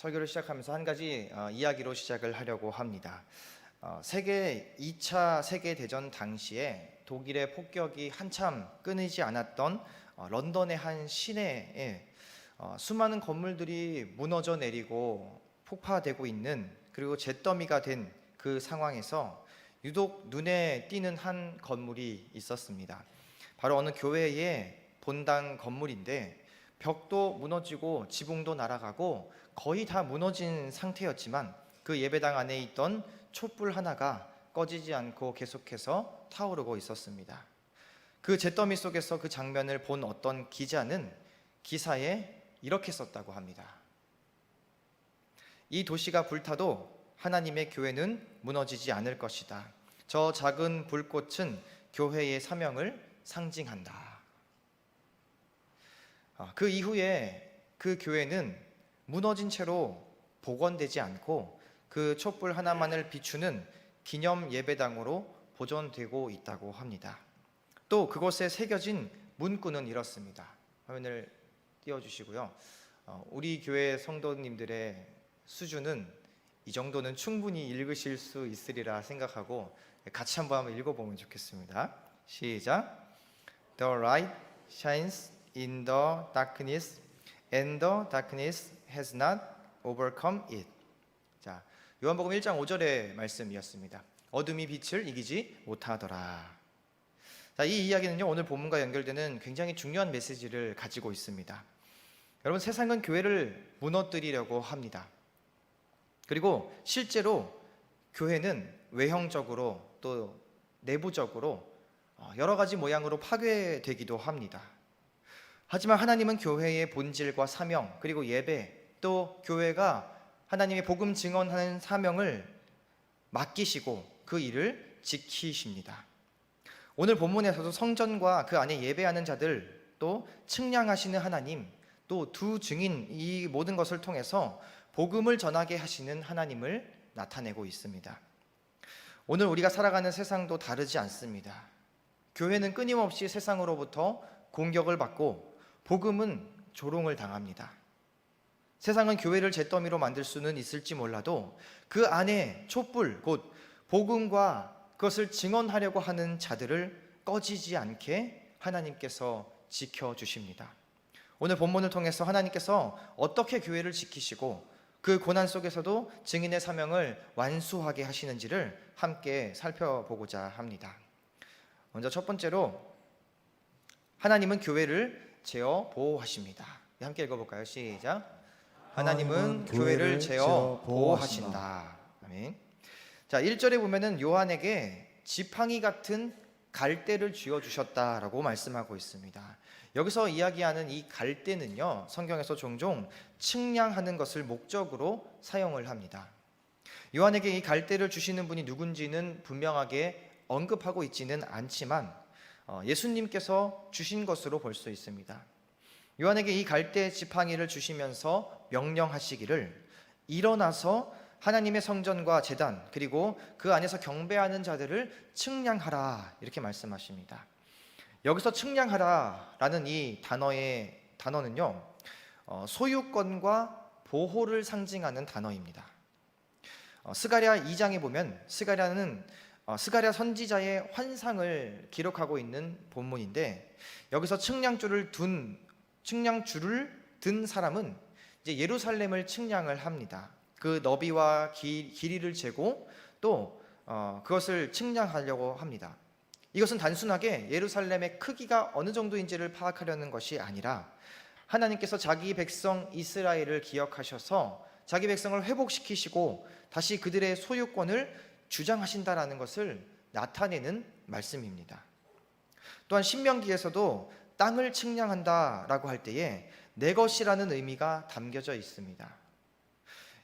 설교를 시작하면서 한 가지 어, 이야기로 시작을 하려고 합니다. 어, 세계 2차 세계 대전 당시에 독일의 폭격이 한참 끊이지 않았던 어, 런던의 한 시내에 어, 수많은 건물들이 무너져 내리고 폭파되고 있는 그리고 잿더미가 된 그 상황에서 유독 눈에 띄는 한 건물이 있었습니다. 바로 어느 교회의 본당 건물인데 벽도 무너지고 지붕도 날아가고 거의 다 무너진 상태였지만 그 예배당 안에 있던 촛불 하나가 꺼지지 않고 계속해서 타오르고 있었습니다. 그 잿더미 속에서 그 장면을 본 어떤 기자는 기사에 이렇게 썼다고 합니다. 이 도시가 불타도 하나님의 교회는 무너지지 않을 것이다. 저 작은 불꽃은 교회의 사명을 상징한다. 아, 그 이후에 그 교회는 무너진 채로 복원되지 않고 그 촛불 하나만을 비추는 기념 예배당으로 보존되고 있다고 합니다. 또 그곳에 새겨진 문구는 이렇습니다. 화면을 띄워주시고요. 어, 우리 교회 성도님들의 수준은 이 정도는 충분히 읽으실 수 있으리라 생각하고 같이 한번 읽어보면 좋겠습니다. 시작. The light shines in the darkness, and the darkness has not overcome it. 자, 요한복음 1장 5절의 말씀이었습니다. 어둠이 빛을 이기지 못하더라. 자, 이 이야기는요 오늘 본문과 연결되는 굉장히 중요한 메시지를 가지고 있습니다. 여러분 세상은 교회를 무너뜨리려고 합니다. 그리고 실제로 교회는 외형적으로 또 내부적으로 어, 여러 가지 모양으로 파괴되기도 합니다. 하지만 하나님은 교회의 본질과 사명 그리고 예배 또 교회가 하나님의 복음 증언하는 사명을 맡기시고 그 일을 지키십니다. 오늘 본문에서도 성전과 그 안에 예배하는 자들 또 측량하시는 하나님 또 두 증인 이 모든 것을 통해서 복음을 전하게 하시는 하나님을 나타내고 있습니다. 오늘 우리가 살아가는 세상도 다르지 않습니다. 교회는 끊임없이 세상으로부터 공격을 받고 복음은 조롱을 당합니다. 세상은 교회를 잿더미로 만들 수는 있을지 몰라도 그 안에 촛불 곧 복음과 그것을 증언하려고 하는 자들을 꺼지지 않게 하나님께서 지켜 주십니다. 오늘 본문을 통해서 하나님께서 어떻게 교회를 지키시고 그 고난 속에서도 증인의 사명을 완수하게 하시는지를 함께 살펴보고자 합니다. 먼저 첫 번째로 하나님은 교회를 제어 보호하십니다. 네, 함께 읽어볼까요? 시작. 하나님은 교회를 제어 보호하신다. 아멘. 자, 1절에 보면은 요한에게 지팡이 같은 갈대를 쥐어 주셨다라고 말씀하고 있습니다. 여기서 이야기하는 이 갈대는요, 성경에서 종종 측량하는 것을 목적으로 사용을 합니다. 요한에게 이 갈대를 주시는 분이 누군지는 분명하게 언급하고 있지는 않지만 어, 예수님께서 주신 것으로 볼 수 있습니다. 요한에게 이 갈대 지팡이를 주시면서 명령하시기를 일어나서 하나님의 성전과 제단 그리고 그 안에서 경배하는 자들을 측량하라 이렇게 말씀하십니다. 여기서 측량하라라는 이 단어의 단어는요 어, 소유권과 보호를 상징하는 단어입니다. 어, 스가랴 2장에 보면 스가랴는 어, 스가랴 선지자의 환상을 기록하고 있는 본문인데 여기서 측량줄을 둔 측량줄을 든 사람은 이제 예루살렘을 측량을 합니다. 그 너비와 기, 길이를 재고 또 어, 그것을 측량하려고 합니다. 이것은 단순하게 예루살렘의 크기가 어느 정도인지를 파악하려는 것이 아니라 하나님께서 자기 백성 이스라엘을 기억하셔서 자기 백성을 회복시키시고 다시 그들의 소유권을 주장하신다라는 것을 나타내는 말씀입니다. 또한 신명기에서도 땅을 측량한다라고 할 때에 내 것이라는 의미가 담겨져 있습니다.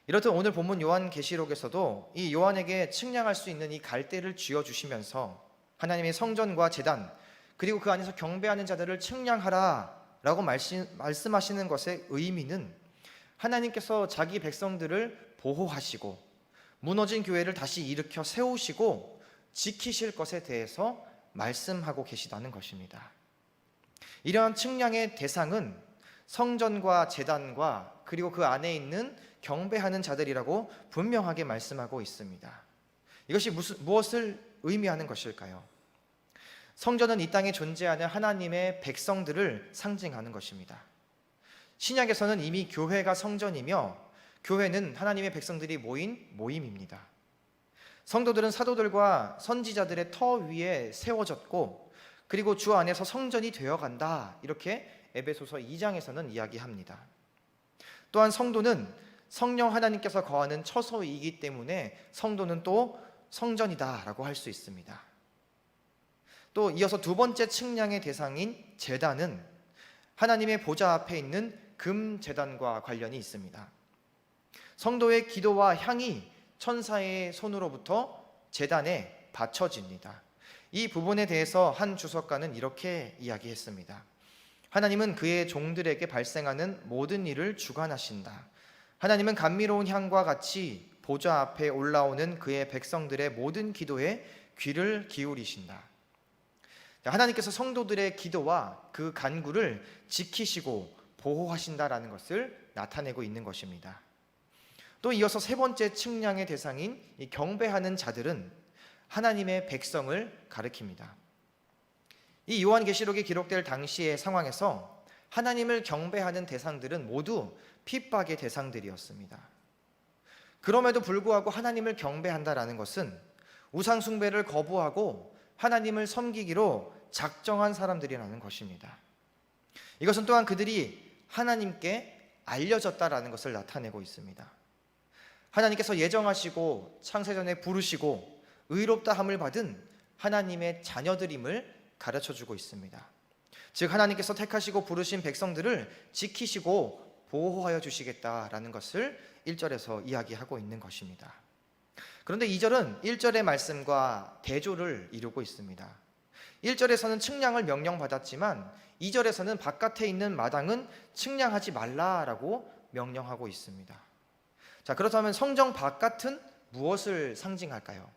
이렇듯 오늘 본문 요한계시록에서도 이 요한에게 측량할 수 있는 이 갈대를 쥐어 주시면서 하나님의 성전과 제단 그리고 그 안에서 경배하는 자들을 측량하라라고 말씀, 말씀하시는 것의 의미는 하나님께서 자기 백성들을 보호하시고 무너진 교회를 다시 일으켜 세우시고 지키실 것에 대해서 말씀하고 계시다는 것입니다. 이러한 측량의 대상은 성전과 제단과 그리고 그 안에 있는 경배하는 자들이라고 분명하게 말씀하고 있습니다. 이것이 무슨 무엇을 의미하는 것일까요? 성전은 이 땅에 존재하는 하나님의 백성들을 상징하는 것입니다. 신약에서는 이미 교회가 성전이며 교회는 하나님의 백성들이 모인 모임입니다. 성도들은 사도들과 선지자들의 터 위에 세워졌고 그리고 주 안에서 성전이 되어 간다. 이렇게 에베소서 2장에서는 이야기합니다. 또한 성도는 성령 하나님께서 거하는 처소이기 때문에 성도는 또 성전이다라고 할 수 있습니다. 또 이어서 두 번째 측량의 대상인 제단은 하나님의 보좌 앞에 있는 금 제단과 관련이 있습니다. 성도의 기도와 향이 천사의 손으로부터 제단에 바쳐집니다. 이 부분에 대해서 한 주석가는 이렇게 이야기했습니다. 하나님은 그의 종들에게 발생하는 모든 일을 주관하신다. 하나님은 감미로운 향과 같이 보좌 앞에 올라오는 그의 백성들의 모든 기도에 귀를 기울이신다. 하나님께서 성도들의 기도와 그 간구를 지키시고 보호하신다라는 것을 나타내고 있는 것입니다. 또 이어서 세 번째 측량의 대상인 이 경배하는 자들은 하나님의 백성을 가리킵니다. 이 요한계시록에 기록될 당시의 상황에서 하나님을 경배하는 대상들은 모두 핍박의 대상들이었습니다. 그럼에도 불구하고 하나님을 경배한다라는 것은 우상 숭배를 거부하고 하나님을 섬기기로 작정한 사람들이라는 것입니다. 이것은 또한 그들이 하나님께 알려졌다라는 것을 나타내고 있습니다. 하나님께서 예정하시고 창세전에 부르시고 의롭다 함을 받은 하나님의 자녀들임을 가르쳐 주고 있습니다. 즉 하나님께서 택하시고 부르신 백성들을 지키시고 보호하여 주시겠다라는 것을 1절에서 이야기하고 있는 것입니다. 그런데 2절은 1절의 말씀과 대조를 이루고 있습니다. 1절에서는 측량을 명령받았지만 2절에서는 바깥에 있는 마당은 측량하지 말라라고 명령하고 있습니다. 자, 그렇다면 성정 바깥은 무엇을 상징할까요?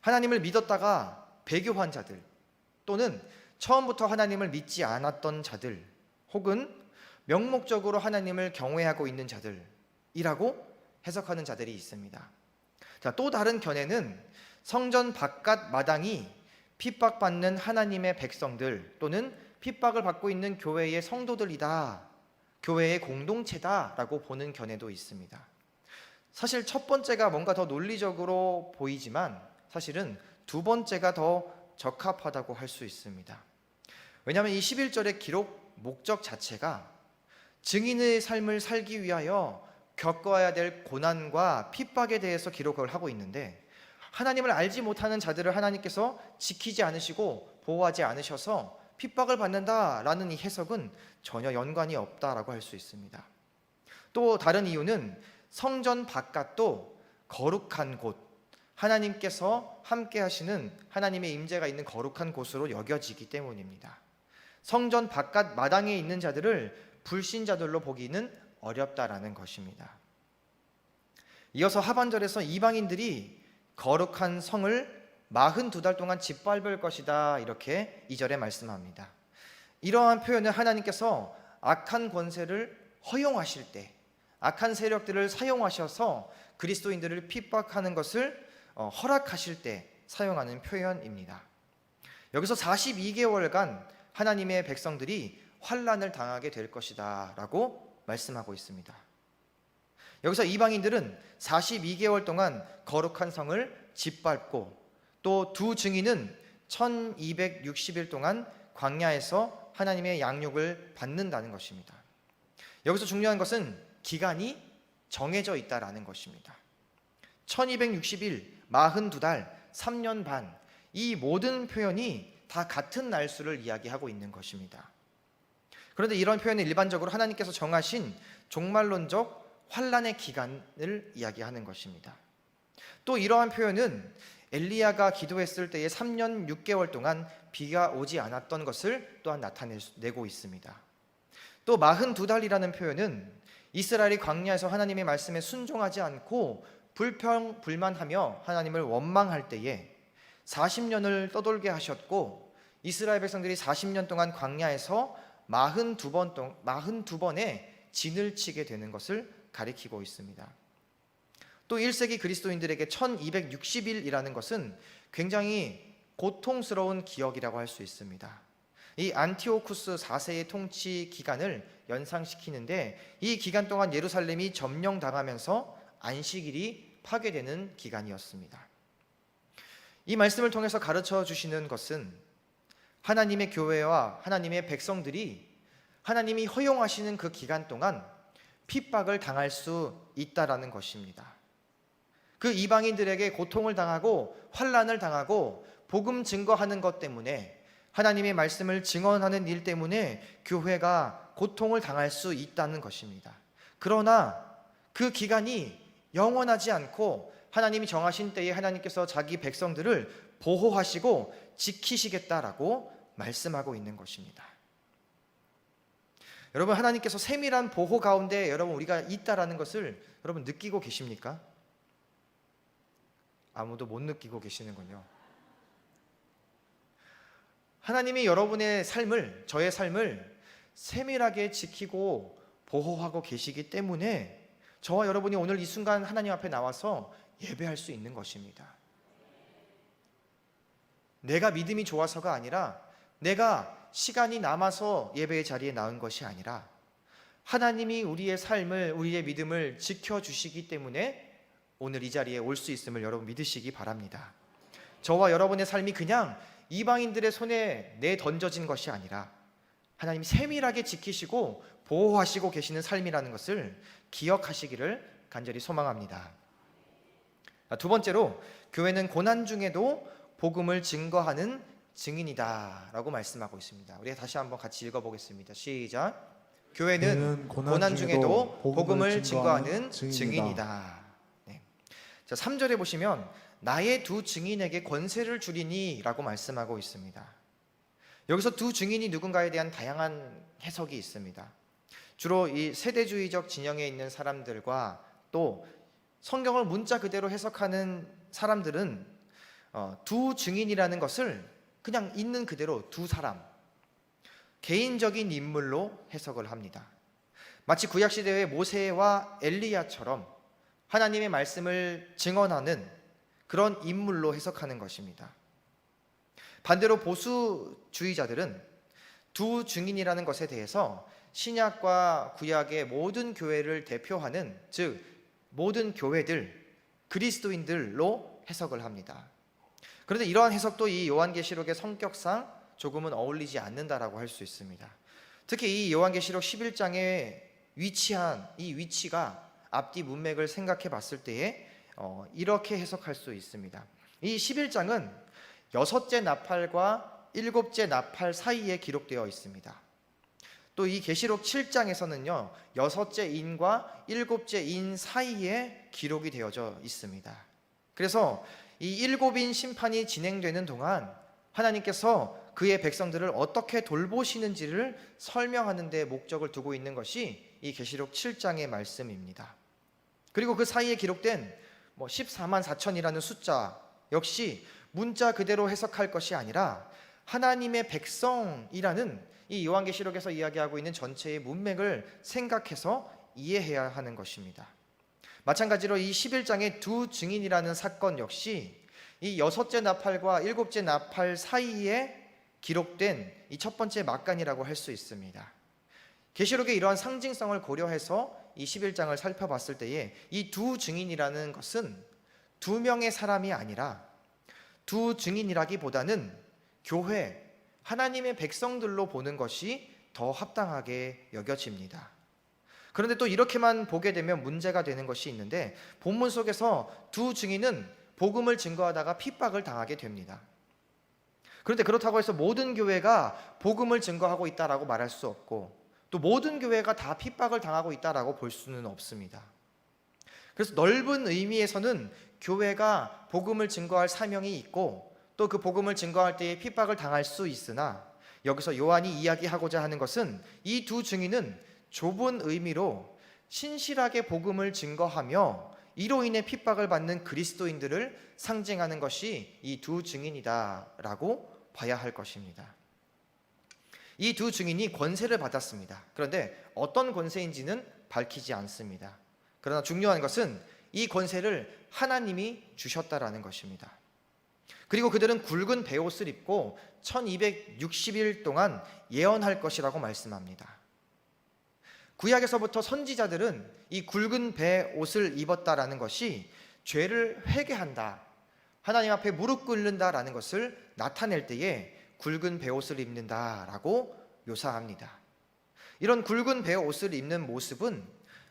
하나님을 믿었다가 배교한 자들 또는 처음부터 하나님을 믿지 않았던 자들 혹은 명목적으로 하나님을 경외하고 있는 자들이라고 해석하는 자들이 있습니다. 자, 또 다른 견해는 성전 바깥 마당이 핍박받는 하나님의 백성들 또는 핍박을 받고 있는 교회의 성도들이다. 교회의 공동체다라고 보는 견해도 있습니다. 사실 첫 번째가 뭔가 더 논리적으로 보이지만 사실은 두 번째가 더 적합하다고 할 수 있습니다. 왜냐하면 이 11절의 기록 목적 자체가 증인의 삶을 살기 위하여 겪어야 될 고난과 핍박에 대해서 기록을 하고 있는데 하나님을 알지 못하는 자들을 하나님께서 지키지 않으시고 보호하지 않으셔서 핍박을 받는다라는 이 해석은 전혀 연관이 없다라고 할 수 있습니다. 또 다른 이유는 성전 바깥도 거룩한 곳, 하나님께서 함께 하시는 하나님의 임재가 있는 거룩한 곳으로 여겨지기 때문입니다. 성전 바깥 마당에 있는 자들을 불신자들로 보기는 어렵다라는 것입니다. 이어서 하반절에서 이방인들이 거룩한 성을 42달 동안 짓밟을 것이다 이렇게 2절에 말씀합니다. 이러한 표현은 하나님께서 악한 권세를 허용하실 때 악한 세력들을 사용하셔서 그리스도인들을 핍박하는 것을 어, 허락하실 때 사용하는 표현입니다. 여기서 42개월간 하나님의 백성들이 환란을 당하게 될 것이다라고 말씀하고 있습니다. 여기서 이방인들은 42개월 동안 거룩한 성을 짓밟고 또 두 증인은 1260일 동안 광야에서 하나님의 양육을 받는다는 것입니다. 여기서 중요한 것은 기간이 정해져 있다라는 것입니다. 1260일, 42달, 3년 반, 이 모든 표현이 다 같은 날수를 이야기하고 있는 것입니다. 그런데 이런 표현은 일반적으로 하나님께서 정하신 종말론적 환란의 기간을 이야기하는 것입니다. 또 이러한 표현은 엘리야가 기도했을 때의 3년 6개월 동안 비가 오지 않았던 것을 또한 나타내고 있습니다. 또 42달이라는 표현은 이스라엘이 광야에서 하나님의 말씀에 순종하지 않고 불평 불만하며 하나님을 원망할 때에 40년을 떠돌게 하셨고 이스라엘 백성들이 40년 동안 광야에서 42번 동 42번의 진을 치게 되는 것을 가리키고 있습니다. 또 1세기 그리스도인들에게 1260일이라는 것은 굉장히 고통스러운 기억이라고 할 수 있습니다. 이 안티오쿠스 4세의 통치 기간을 연상시키는데 이 기간 동안 예루살렘이 점령당하면서 안식일이 파괴되는 기간이었습니다. 이 말씀을 통해서 가르쳐 주시는 것은 하나님의 교회와 하나님의 백성들이 하나님이 허용하시는 그 기간 동안 핍박을 당할 수 있다라는 것입니다. 그 이방인들에게 고통을 당하고 환란을 당하고 복음 증거하는 것 때문에 하나님의 말씀을 증언하는 일 때문에 교회가 고통을 당할 수 있다는 것입니다. 그러나 그 기간이 영원하지 않고 하나님이 정하신 때에 하나님께서 자기 백성들을 보호하시고 지키시겠다라고 말씀하고 있는 것입니다. 여러분 하나님께서 세밀한 보호 가운데 여러분 우리가 있다라는 것을 여러분 느끼고 계십니까? 아무도 못 느끼고 계시는군요. 하나님이 여러분의 삶을 저의 삶을 세밀하게 지키고 보호하고 계시기 때문에 저와 여러분이 오늘 이 순간 하나님 앞에 나와서 예배할 수 있는 것입니다. 내가 믿음이 좋아서가 아니라 내가 시간이 남아서 예배의 자리에 나온 것이 아니라 하나님이 우리의 삶을 우리의 믿음을 지켜 주시기 때문에 오늘 이 자리에 올 수 있음을 여러분 믿으시기 바랍니다. 저와 여러분의 삶이 그냥 이방인들의 손에 내 던져진 것이 아니라 하나님이 세밀하게 지키시고 보호하시고 계시는 삶이라는 것을 기억하시기를 간절히 소망합니다. 두 번째로 교회는 고난 중에도 복음을 증거하는 증인이다라고 말씀하고 있습니다. 우리 다시 한번 같이 읽어보겠습니다. 시작. 교회는 고난 중에도 복음을 증거하는 증인이다. 네. 자, 3절에 보시면 나의 두 증인에게 권세를 주리니라고 말씀하고 있습니다. 여기서 두 증인이 누군가에 대한 다양한 해석이 있습니다. 주로 이 세대주의적 진영에 있는 사람들과 또 성경을 문자 그대로 해석하는 사람들은 어, 두 증인이라는 것을 그냥 있는 그대로 두 사람, 개인적인 인물로 해석을 합니다. 마치 구약 시대의 모세와 엘리야처럼 하나님의 말씀을 증언하는 그런 인물로 해석하는 것입니다. 반대로 보수주의자들은 두 증인이라는 것에 대해서 신약과 구약의 모든 교회를 대표하는 즉 모든 교회들 그리스도인들로 해석을 합니다. 그런데 이러한 해석도 이 요한계시록의 성격상 조금은 어울리지 않는다라고 할 수 있습니다. 특히 이 요한계시록 11장에 위치한 이 위치가 앞뒤 문맥을 생각해 봤을 때에 어, 이렇게 해석할 수 있습니다. 이 11장은 여섯째 나팔과 일곱째 나팔 사이에 기록되어 있습니다. 또 이 계시록 7장에서는요 여섯째 인과 일곱째 인 사이에 기록이 되어져 있습니다. 그래서 이 일곱인 심판이 진행되는 동안 하나님께서 그의 백성들을 어떻게 돌보시는지를 설명하는 데 목적을 두고 있는 것이 이 계시록 7장의 말씀입니다. 그리고 그 사이에 기록된 뭐 14만 4천이라는 숫자 역시 문자 그대로 해석할 것이 아니라 하나님의 백성이라는 이 요한계시록에서 이야기하고 있는 전체의 문맥을 생각해서 이해해야 하는 것입니다. 마찬가지로 이 11장의 두 증인이라는 사건 역시 이 여섯째 나팔과 일곱째 나팔 사이에 기록된 이 첫 번째 막간이라고 할 수 있습니다. 계시록의 이러한 상징성을 고려해서 이 11장을 살펴봤을 때에 이 두 증인이라는 것은 두 명의 사람이 아니라 두 증인이라기보다는 교회 하나님의 백성들로 보는 것이 더 합당하게 여겨집니다. 그런데 또 이렇게만 보게 되면 문제가 되는 것이 있는데 본문 속에서 두 증인은 복음을 증거하다가 핍박을 당하게 됩니다. 그런데 그렇다고 해서 모든 교회가 복음을 증거하고 있다라고 말할 수 없고 또 모든 교회가 다 핍박을 당하고 있다라고 볼 수는 없습니다. 그래서 넓은 의미에서는 교회가 복음을 증거할 사명이 있고 또 그 복음을 증거할 때에 핍박을 당할 수 있으나 여기서 요한이 이야기하고자 하는 것은 이 두 증인은 좁은 의미로 신실하게 복음을 증거하며 이로 인해 핍박을 받는 그리스도인들을 상징하는 것이 이 두 증인이다라고 봐야 할 것입니다. 이 두 증인이 권세를 받았습니다. 그런데 어떤 권세인지는 밝히지 않습니다. 그러나 중요한 것은 이 권세를 하나님이 주셨다라는 것입니다. 그리고 그들은 굵은 베옷을 입고 1260일 동안 예언할 것이라고 말씀합니다. 구약에서부터 선지자들은 이 굵은 배 옷을 입었다라는 것이 죄를 회개한다. 하나님 앞에 무릎 꿇는다라는 것을 나타낼 때에 굵은 베옷을 입는다라고 묘사합니다. 이런 굵은 베옷을 입는 모습은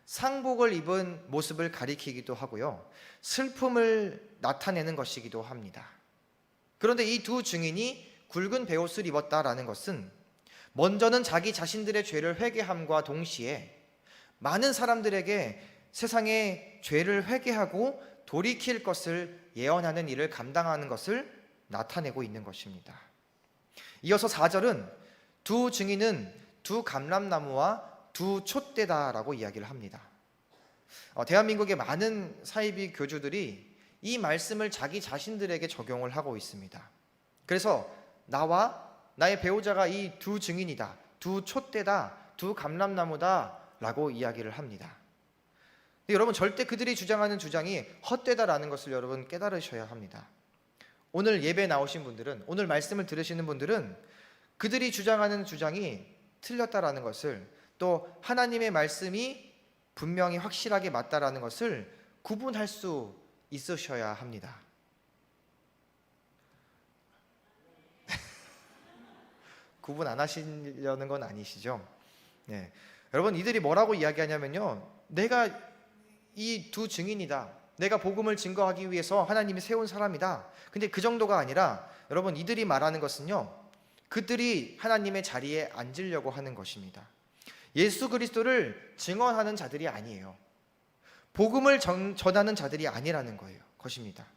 상복을 입은 모습을 가리키기도 하고요. 슬픔을 나타내는 것이기도 합니다. 그런데 이 두 증인이 굵은 베옷을 입었다라는 것은 먼저는 자기 자신들의 죄를 회개함과 동시에 많은 사람들에게 세상의 죄를 회개하고 돌이킬 것을 예언하는 일을 감당하는 것을 나타내고 있는 것입니다. 이어서 4절은 두 증인은 두 감람나무와 두 촛대다라고 이야기를 합니다. 어, 대한민국의 많은 사이비 교주들이 이 말씀을 자기 자신들에게 적용을 하고 있습니다. 그래서 나와 나의 배우자가 이 두 증인이다, 두 촛대다, 두 감람나무다라고 이야기를 합니다. 여러분 절대 그들이 주장하는 주장이 헛되다라는 것을 여러분 깨달으셔야 합니다. 오늘 예배 나오신 분들은 오늘 말씀을 들으시는 분들은 그들이 주장하는 주장이 틀렸다라는 것을 또 하나님의 말씀이 분명히 확실하게 맞다라는 것을 구분할 수 있으셔야 합니다. 구분 안 하시려는 건 아니시죠? 네. 여러분 이들이 뭐라고 이야기하냐면요. 내가 이 두 증인이다. 내가 복음을 증거하기 위해서 하나님이 세운 사람이다. 근데 그 정도가 아니라 여러분 이들이 말하는 것은요. 그들이 하나님의 자리에 앉으려고 하는 것입니다. 예수 그리스도를 증언하는 자들이 아니에요. 복음을 전, 전하는 자들이 아니라는 거예요. 것입니다.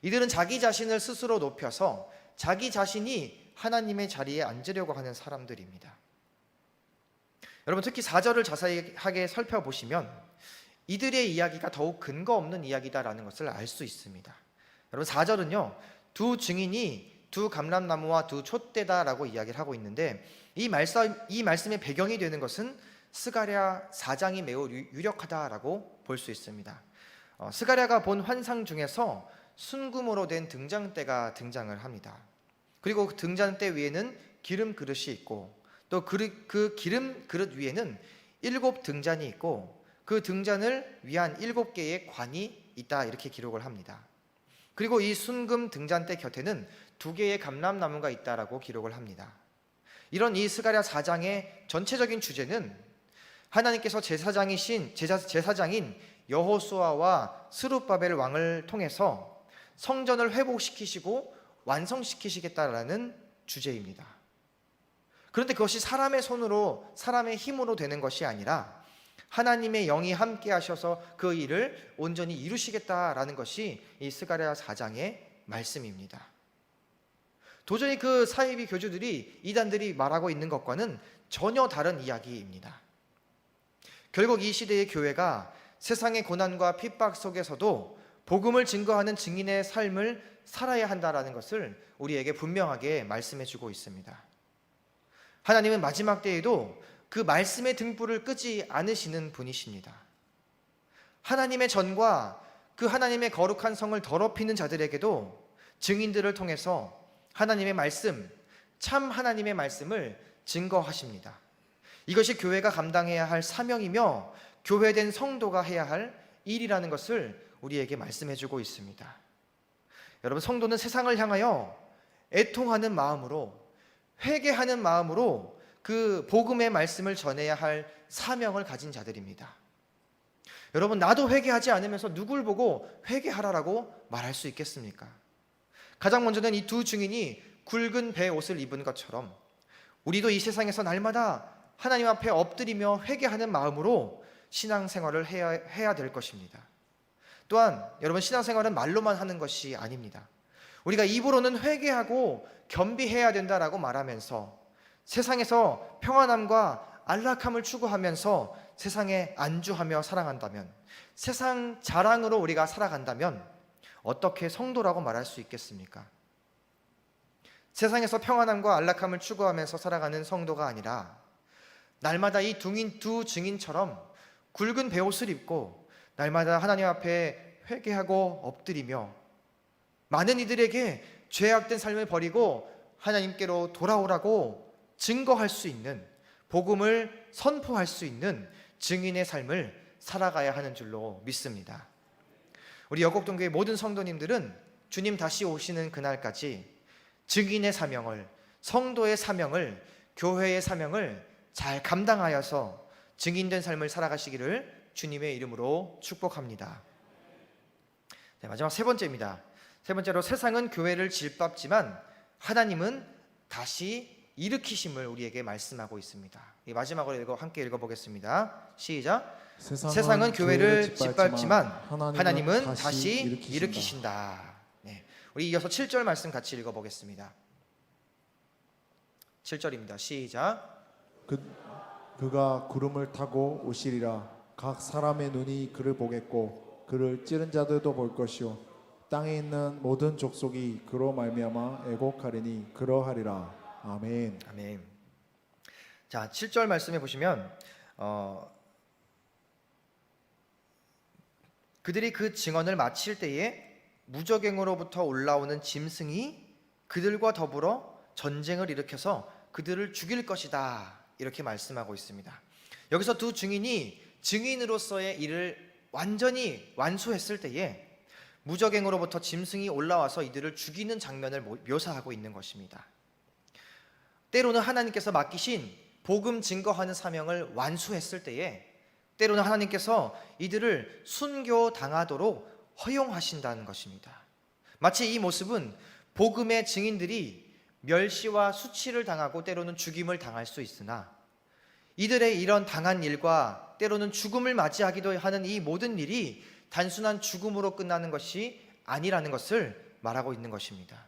이들은 자기 자신을 스스로 높여서 자기 자신이 하나님의 자리에 앉으려고 하는 사람들입니다. 여러분 특히 4절을 자세하게 살펴보시면 이들의 이야기가 더욱 근거 없는 이야기다라는 것을 알 수 있습니다. 여러분 4절은요. 두 증인이 두 감람나무와 두 촛대다라고 이야기를 하고 있는데 이 말씀 이 말씀의 배경이 되는 것은 스가랴 4장이 매우 유- 유력하다라고 볼 수 있습니다. 어, 스가랴가 본 환상 중에서 순금으로 된 등장대가 등장을 합니다. 그리고 그 등잔대 위에는 기름 그릇이 있고 또 그 기름 그릇 위에는 일곱 등잔이 있고 그 등잔을 위한 일곱 개의 관이 있다 이렇게 기록을 합니다. 그리고 이 순금 등잔대 곁에는 두 개의 감람나무가 있다라고 기록을 합니다. 이런 이 스가랴 4장의 전체적인 주제는 하나님께서 제사장이신 제사, 제사장인 여호수아와 스룹바벨 왕을 통해서 성전을 회복시키시고 완성시키시겠다라는 주제입니다. 그런데 그것이 사람의 손으로 사람의 힘으로 되는 것이 아니라 하나님의 영이 함께 하셔서 그 일을 온전히 이루시겠다라는 것이 이 스가랴 4장의 말씀입니다. 도저히 그 사이비 교주들이 이단들이 말하고 있는 것과는 전혀 다른 이야기입니다. 결국 이 시대의 교회가 세상의 고난과 핍박 속에서도 복음을 증거하는 증인의 삶을 살아야 한다라는 것을 우리에게 분명하게 말씀해 주고 있습니다. 하나님은 마지막 때에도 그 말씀의 등불을 끄지 않으시는 분이십니다. 하나님의 전과 그 하나님의 거룩한 성을 더럽히는 자들에게도 증인들을 통해서 하나님의 말씀, 참 하나님의 말씀을 증거하십니다. 이것이 교회가 감당해야 할 사명이며 교회된 성도가 해야 할 일이라는 것을 우리에게 말씀해 주고 있습니다. 여러분 성도는 세상을 향하여 애통하는 마음으로 회개하는 마음으로 그 복음의 말씀을 전해야 할 사명을 가진 자들입니다. 여러분 나도 회개하지 않으면서 누굴 보고 회개하라라고 말할 수 있겠습니까? 가장 먼저는 이 두 증인이 굵은 배 옷을 입은 것처럼 우리도 이 세상에서 날마다 하나님 앞에 엎드리며 회개하는 마음으로 신앙생활을 해야, 해야 될 것입니다. 또한 여러분 신앙생활은 말로만 하는 것이 아닙니다. 우리가 입으로는 회개하고 겸비해야 된다라고 말하면서 세상에서 평안함과 안락함을 추구하면서 세상에 안주하며 살아간다면 세상 자랑으로 우리가 살아간다면 어떻게 성도라고 말할 수 있겠습니까? 세상에서 평안함과 안락함을 추구하면서 살아가는 성도가 아니라 날마다 이 둥인 두 증인처럼 굵은 베옷을 입고 날마다 하나님 앞에 회개하고 엎드리며 많은 이들에게 죄악된 삶을 버리고 하나님께로 돌아오라고 증거할 수 있는 복음을 선포할 수 있는 증인의 삶을 살아가야 하는 줄로 믿습니다. 우리 여곡동교회 모든 성도님들은 주님 다시 오시는 그날까지 증인의 사명을 성도의 사명을 교회의 사명을 잘 감당하여서 증인된 삶을 살아가시기를 주님의 이름으로 축복합니다. 네, 마지막 세 번째입니다. 세 번째로 세상은 교회를 질밥지만 하나님은 다시 일으키심을 우리에게 말씀하고 있습니다. 이 마지막으로 읽어 함께 읽어보겠습니다. 시작. 세상은, 교회를 짓밟지만 하나님은, 다시 일으키신다. 네, 우리 이어서 7절 말씀 같이 읽어보겠습니다. 7절입니다. 시작. 그, 그가 구름을 타고 오시리라 각 사람의 눈이 그를 보겠고 그를 찌른 자들도 볼 것이요 땅에 있는 모든 족속이 그로 말미암아 애곡하리니 그러하리라 아멘 아멘. 자, 7절 말씀해 보시면 어, 그들이 그 증언을 마칠 때에 무적행으로부터 올라오는 짐승이 그들과 더불어 전쟁을 일으켜서 그들을 죽일 것이다. 이렇게 말씀하고 있습니다. 여기서 두 증인이 증인으로서의 일을 완전히 완수했을 때에 무적행으로부터 짐승이 올라와서 이들을 죽이는 장면을 모- 묘사하고 있는 것입니다. 때로는 하나님께서 맡기신 복음 증거하는 사명을 완수했을 때에 때로는 하나님께서 이들을 순교 당하도록 허용하신다는 것입니다. 마치 이 모습은 복음의 증인들이 멸시와 수치를 당하고 때로는 죽임을 당할 수 있으나 이들의 이런 당한 일과 때로는 죽음을 맞이하기도 하는 이 모든 일이 단순한 죽음으로 끝나는 것이 아니라는 것을 말하고 있는 것입니다.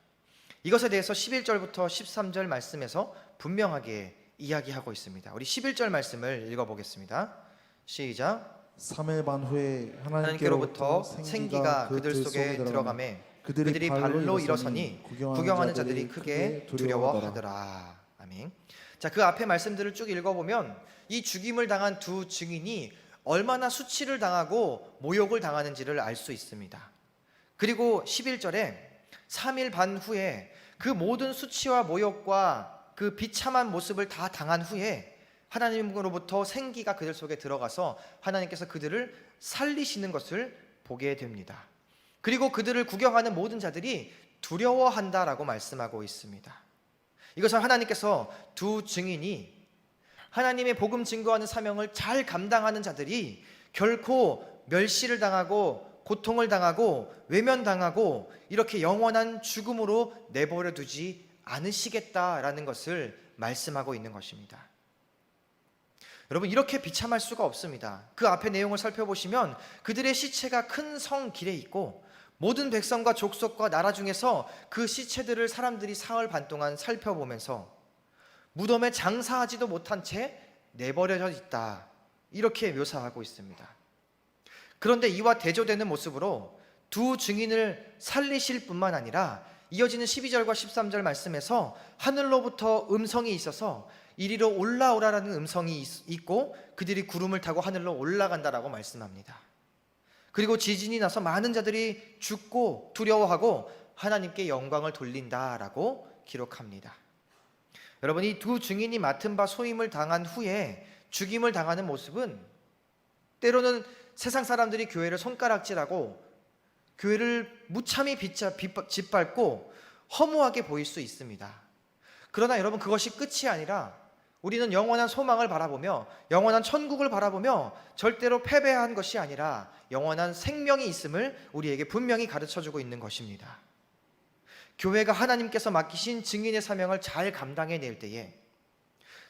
이것에 대해서 11절부터 13절 말씀에서 분명하게 이야기하고 있습니다. 우리 11절 말씀을 읽어보겠습니다. 시작. 3일 반 후에 하나님께로부터 생기가 그들 속에 들어가매 그들이, 그들이 발로 일어서니 구경하는 자들이 크게 두려워하더라. 아멘. 자, 그 앞에 말씀들을 쭉 읽어보면 이 죽임을 당한 두 증인이 얼마나 수치를 당하고 모욕을 당하는지를 알 수 있습니다. 그리고 11절에 3일 반 후에 그 모든 수치와 모욕과 그 비참한 모습을 다 당한 후에 하나님으로부터 생기가 그들 속에 들어가서 하나님께서 그들을 살리시는 것을 보게 됩니다. 그리고 그들을 구경하는 모든 자들이 두려워한다라고 말씀하고 있습니다. 이것은 하나님께서 두 증인이 하나님의 복음 증거하는 사명을 잘 감당하는 자들이 결코 멸시를 당하고 고통을 당하고 외면당하고 이렇게 영원한 죽음으로 내버려 두지 않으시겠다라는 것을 말씀하고 있는 것입니다. 여러분 이렇게 비참할 수가 없습니다. 그 앞에 내용을 살펴보시면 그들의 시체가 큰 성 길에 있고 모든 백성과 족속과 나라 중에서 그 시체들을 사람들이 사흘 반 동안 살펴보면서 무덤에 장사하지도 못한 채 내버려져 있다. 이렇게 묘사하고 있습니다. 그런데 이와 대조되는 모습으로 두 증인을 살리실 뿐만 아니라 이어지는 12절과 13절 말씀에서 하늘로부터 음성이 있어서 이리로 올라오라라는 음성이 있- 있고 그들이 구름을 타고 하늘로 올라간다라고 말씀합니다. 그리고 지진이 나서 많은 자들이 죽고 두려워하고 하나님께 영광을 돌린다라고 기록합니다. 여러분 이 두 증인이 맡은 바 소임을 당한 후에 죽임을 당하는 모습은 때로는 세상 사람들이 교회를 손가락질하고 교회를 무참히 짓밟고 허무하게 보일 수 있습니다. 그러나 여러분 그것이 끝이 아니라 우리는 영원한 소망을 바라보며 영원한 천국을 바라보며 절대로 패배한 것이 아니라 영원한 생명이 있음을 우리에게 분명히 가르쳐 주고 있는 것입니다. 교회가 하나님께서 맡기신 증인의 사명을 잘 감당해 낼 때에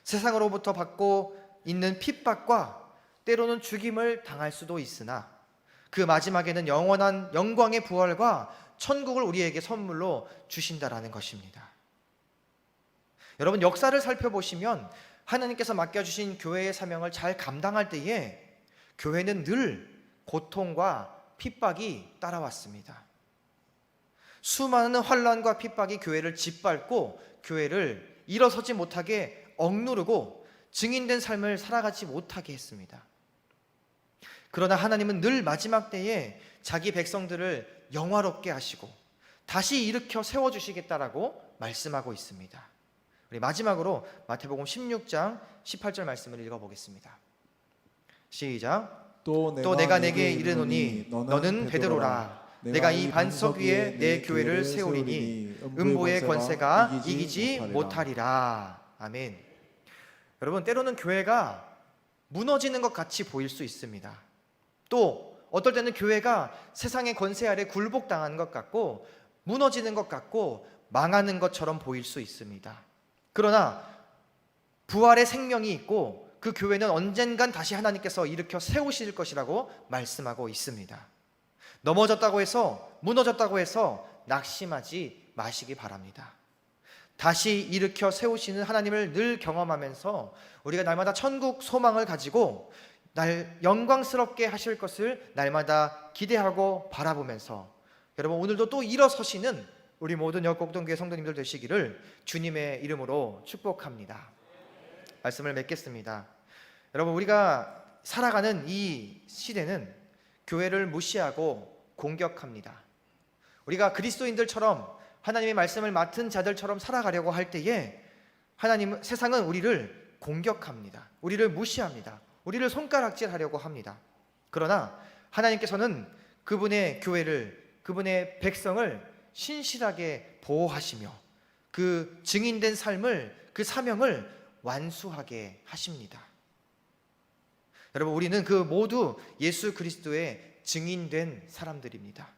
세상으로부터 받고 있는 핍박과 때로는 죽임을 당할 수도 있으나 그 마지막에는 영원한 영광의 부활과 천국을 우리에게 선물로 주신다라는 것입니다. 여러분 역사를 살펴보시면 하나님께서 맡겨주신 교회의 사명을 잘 감당할 때에 교회는 늘 고통과 핍박이 따라왔습니다. 수많은 환란과 핍박이 교회를 짓밟고 교회를 일어서지 못하게 억누르고 증인된 삶을 살아가지 못하게 했습니다. 그러나 하나님은 늘 마지막 때에 자기 백성들을 영화롭게 하시고 다시 일으켜 세워 주시겠다라고 말씀하고 있습니다. 우리 마지막으로 마태복음 16장 18절 말씀을 읽어 보겠습니다. 시작. 또또 내가 내게 이르노니 너는 베드로라 내가 이 반석 위에 내 교회를 세우리니 음보의 권세가 이기지 못하리라. 아멘. 여러분 때로는 교회가 무너지는 것 같이 보일 수 있습니다. 또 어떨 때는 교회가 세상의 권세 아래 굴복당하는 것 같고 무너지는 것 같고 망하는 것처럼 보일 수 있습니다. 그러나 부활의 생명이 있고 그 교회는 언젠간 다시 하나님께서 일으켜 세우실 것이라고 말씀하고 있습니다. 넘어졌다고 해서 무너졌다고 해서 낙심하지 마시기 바랍니다. 다시 일으켜 세우시는 하나님을 늘 경험하면서 우리가 날마다 천국 소망을 가지고 날 영광스럽게 하실 것을 날마다 기대하고 바라보면서 여러분 오늘도 또 일어서시는 우리 모든 역곡동교회 성도님들 되시기를 주님의 이름으로 축복합니다. 말씀을 맺겠습니다. 여러분 우리가 살아가는 이 시대는 교회를 무시하고 공격합니다. 우리가 그리스도인들처럼 하나님의 말씀을 맡은 자들처럼 살아가려고 할 때에 하나님 세상은 우리를 공격합니다. 우리를 무시합니다. 우리를 손가락질하려고 합니다. 그러나 하나님께서는 그분의 교회를 그분의 백성을 신실하게 보호하시며 그 증인된 삶을 그 사명을 완수하게 하십니다. 여러분 우리는 그 모두 예수 그리스도의 증인된 사람들입니다.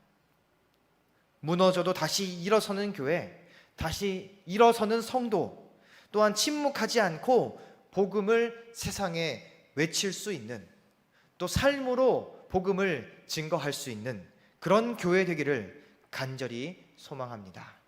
무너져도 다시 일어서는 교회, 다시 일어서는 성도, 또한 침묵하지 않고 복음을 세상에 외칠 수 있는 또 삶으로 복음을 증거할 수 있는 그런 교회 되기를 간절히 소망합니다.